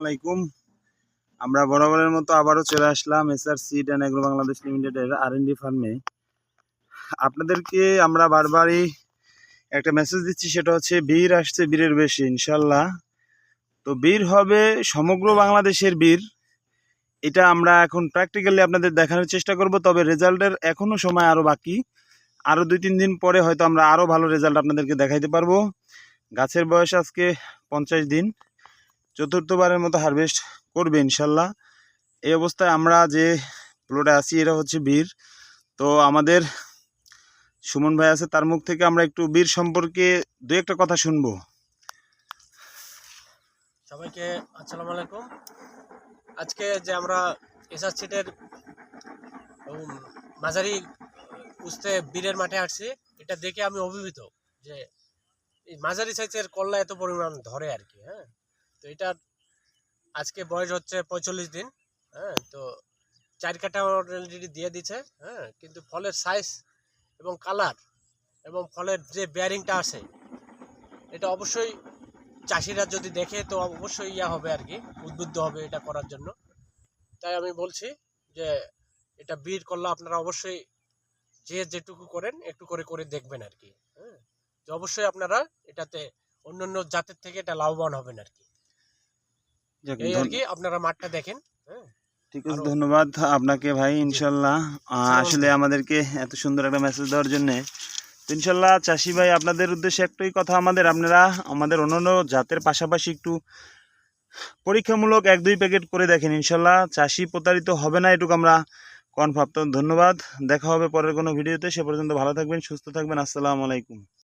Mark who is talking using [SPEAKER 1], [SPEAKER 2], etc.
[SPEAKER 1] আলাইকুম। আমরা বরাবরের মতো আবারও চলে আসলাম SR seed and agro Bangladesh লিমিটেডের আর এন ডি ফার্মে আপনাদেরকে আমরা বারবারই একটা মেসেজ দিচ্ছি, সেটা হচ্ছে বীর আসছে বীরের বেশি, ইনশাল্লাহ। তো বীর হবে সমগ্র বাংলাদেশের বীর। এটা আমরা এখন প্র্যাকটিক্যালি আপনাদের দেখানোর চেষ্টা করব, তবে রেজাল্টের এখনও সময় আরও বাকি। আরও দুই তিন দিন পরে হয়তো আমরা আরও ভালো রেজাল্ট আপনাদেরকে দেখাইতে পারব। গাছের বয়স আজকে পঞ্চাশ দিন। চতুর্থবারের মতো হারভেস্ট করবে ইনশাল্লাহ। এই অবস্থায় আমরা যে প্লটে আছি, এটা হচ্ছে বীর। তো আমাদের সুমন ভাই আছে, তার মুখ থেকে আমরা একটু বীর সম্পর্কে দু একটা কথা শুনব।
[SPEAKER 2] সবাইকে আসসালামু আলাইকুম। আজকে যে আমরা এসআর সিটের মাঝারি উস্তে বীরের মাঠে আসছি এটা দেখে আমি অভিভূত যে মাঝারি সাইজের কল্লা এত পরিমাণ ধরে আর কি হ্যাঁ? তো এটার আজকে বয়স হচ্ছে পঁয়তাল্লিশ দিন হ্যাঁ তো চার কাটা অলরেডি দিয়ে দিছে হ্যাঁ কিন্তু ফলের সাইজ এবং কালার এবং ফলের যে বেয়ারিংটা আছে, এটা অবশ্যই চাষিরা যদি দেখে তো অবশ্যই ইয়া হবে আর কি, উদ্বুদ্ধ হবে এটা করার জন্য। তাই আমি বলছি যে এটা বীর করলে আপনারা অবশ্যই যে যেটুকু করেন একটু করে করে দেখবেন আর কি হ্যাঁ তো অবশ্যই আপনারা এটাতে অন্য অন্য জাতের থেকে এটা লাভবান হবেন আর কি। এই আর
[SPEAKER 1] ধন-
[SPEAKER 2] কি আপনারা মাঠটা দেখেন হ্যাঁ।
[SPEAKER 1] ঠিক আছে ধন্যবাদ আপনাকে ভাই ইনশাল্লাহ। আসলে আমাদেরকে এত সুন্দর একটা মেসেজ দেওয়ার জন্য। তো ইনশাল্লাহ চাষি ভাই আপনাদের উদ্দেশ্যে একটাই কথা আমাদের আপনারা আমাদের অন্যান্য জাতের পাশাপাশি একটু পরীক্ষামূলক এক দুই প্যাকেট করে দেখেন ইনশাল্লাহ। চাষি প্রতারিত হবে না এটুকু আমরা কনফার্ম তো ধন্যবাদ দেখা হবে পরের কোনো ভিডিওতে সে পর্যন্ত ভালো থাকবেন সুস্থ থাকবেন আসসালামু আলাইকুম।